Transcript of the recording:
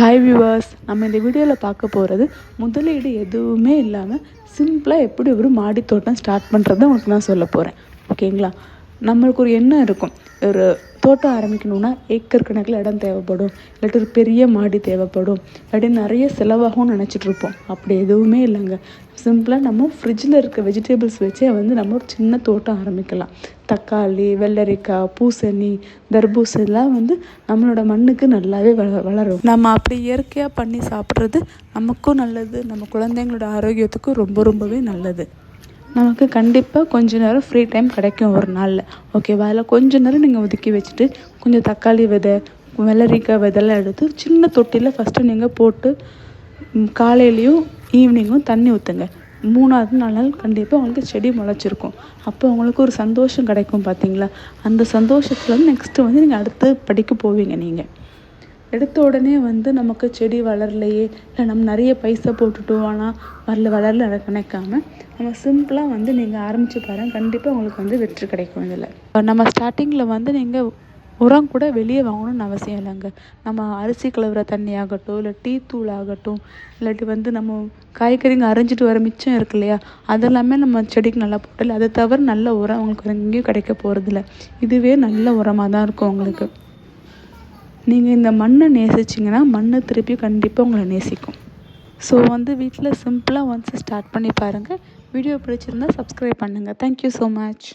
Hi viewers நம்ம இந்த வீடியோவில் பார்க்க போகிறது முதலீடு எதுவுமே இல்லாமல் சிம்பிளாக எப்படி ஒரு மாடி தோட்டம் ஸ்டார்ட் பண்ணுறதை உங்களுக்கு நான் சொல்ல போகிறேன் ஓகேங்களா நம்மளுக்கு ஒரு எண்ணம் இருக்கும். ஒரு தோட்டம் ஆரம்பிக்கணும்னா ஏக்கர் கணக்கில் இடம் தேவைப்படும். இல்லாட்டி ஒரு பெரிய மாடி தேவைப்படும். இல்லாட்டி நிறைய செலவாகும்னு நினச்சிட்டு இருப்போம். அப்படி எதுவுமே இல்லைங்க. சிம்பிளாக நம்ம ஃப்ரிட்ஜில் இருக்க வெஜிடபிள்ஸ் வச்சே வந்து நம்ம ஒரு சின்ன தோட்டம் ஆரம்பிக்கலாம். தக்காளி வெள்ளரிக்காய் பூசணி தர்பூசணிலாம் வந்து நம்மளோட மண்ணுக்கு நல்லாவே வள வளரும். நம்ம அப்படி இயற்கையாக பண்ணி சாப்பிட்றது நமக்கும் நல்லது. நம்ம குழந்தைங்களோட ஆரோக்கியத்துக்கும் ரொம்ப ரொம்பவே நல்லது. நமக்கு கண்டிப்பாக கொஞ்ச நேரம் ஃப்ரீ டைம் கிடைக்கும் ஒரு நாளில். ஓகேவா அதில் கொஞ்ச நேரம் நீங்கள் ஒதுக்கி வச்சுட்டு கொஞ்சம் தக்காளி விதை வெள்ளரிக்காய் விதைலாம் எடுத்து சின்ன தொட்டியில் ஃபஸ்ட்டு நீங்கள் போட்டு காலையிலையும் ஈவினிங்கும் தண்ணி ஊற்றுங்க மூணாவது நாள் கண்டிப்பாக உங்களுக்கு செடி முளைச்சிருக்கும். அப்போ உங்களுக்கு ஒரு சந்தோஷம் கிடைக்கும் பார்த்தீங்களா அந்த சந்தோஷத்தில் நெக்ஸ்ட்டு வந்து நீங்கள் அடுத்து படிக்க போவீங்க நீங்கள் எடுத்த உடனே வந்து நமக்கு செடி வளரலையே இல்லை நம்ம நிறைய பைசா போட்டுட்டோம் ஆனால் வரல வளரல அதை நினைக்காம நம்ம சிம்பிளாக வந்து நீங்கள் ஆரம்பித்து பாருங்கள் கண்டிப்பாக உங்களுக்கு வந்து வெற்றி கிடைக்கும் இதில். நம்ம ஸ்டார்டிங்கில் வந்து நீங்கள் உரம் கூட வெளியே வாங்கணும்னு அவசியம் இல்லைங்க. நம்ம அரிசி கலவுற தண்ணி ஆகட்டும் இல்லை டீ தூள் ஆகட்டும் இல்லாட்டி வந்து நம்ம காய்கறிங்க அரிஞ்சிட்டு வர மிச்சம் இருக்கு இல்லையா அதெல்லாமே நம்ம செடிக்கு நல்லா போட்டல அதை தவிர நல்ல உரம் உங்களுக்கு எங்கேயும் கிடைக்க போகிறதில்ல இதுவே நல்ல உரமாக தான் இருக்கும் உங்களுக்கு. நீங்கள் இந்த மண்ணை நேசிச்சிங்கன்னா மண்ணை திருப்பி கண்டிப்பாக உங்களை நேசிக்கும். ஸோ வந்து வீட்டில் சிம்பிளாக ஒன்ஸ் ஸ்டார்ட் பண்ணி பாருங்கள் வீடியோ பிடிச்சிருந்தா சப்ஸ்கிரைப் பண்ணுங்கள் தேங்க்யூ ஸோ மச்